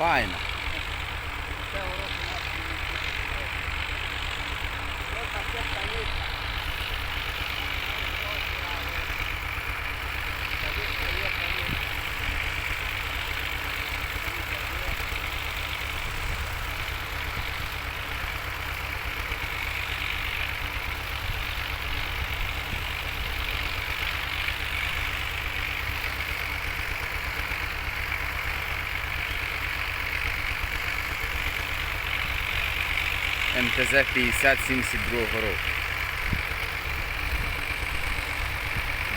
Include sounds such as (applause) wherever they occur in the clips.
Файно. Це урок у нас. Ось таке станиця. Станиця є, станиця. МТЗ 5072 року.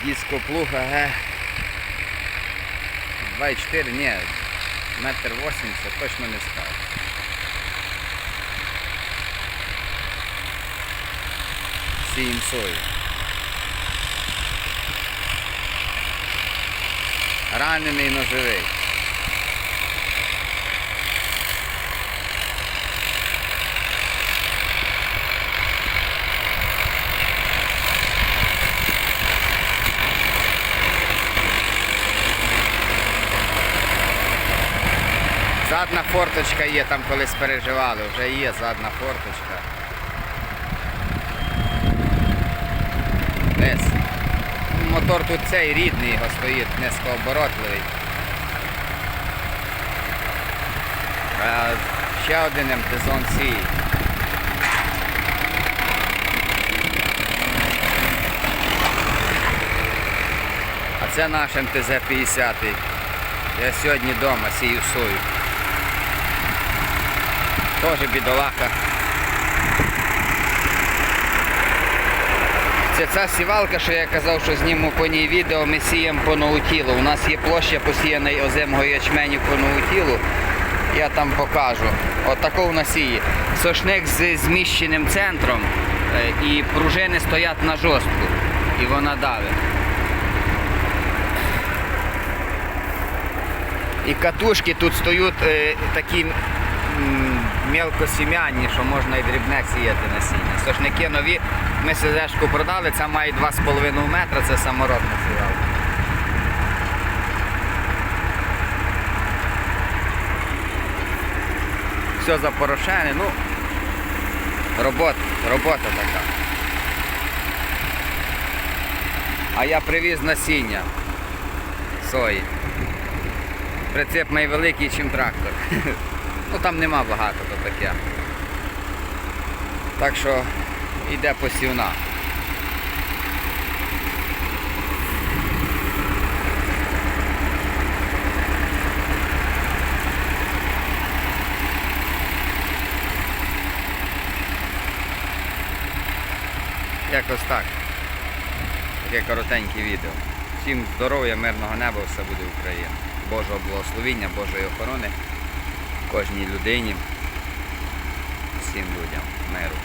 Диско плуга Г. 2,4, ні, метр 80, точно не скажу. Сієм сою. Ранений, но Задна форточка є, там колись переживали, вже є задна форточка. Десь. Мотор тут цей рідний, його стоїть, низькооборотливий. А ще один МТЗон Сі. А це наш МТЗ 50. Я сьогодні вдома сію сою. Теж бідолаха. Це ця сівалка, що я казав, що зніму по ній відео, ми сіємо по наутілу. У нас є площа посіяної озимого ячменю по наутілу. Я там покажу. От такого насії. Сошник з зміщеним центром е, і пружини стоять на жорстку. І вона давить. І катушки тут стоять е, такі м, мелкосім'янні, що можна і дрібне сіяти насіння. Сошники нові, ми СЗшку продали, це має 2,5 метра, це самородна сівалка. Все запорошене, ну робота, робота така. А я привіз насіння сої. Прицеп найвеликий, ніж трактор. (laughs) Ну там нема багато, то таке. Так що йде посівна. Якось так. Таке коротеньке відео. Всім здоров'я, мирного неба, все буде Україна. Божого благословіння, Божої охорони кожній людині, всім людям миру.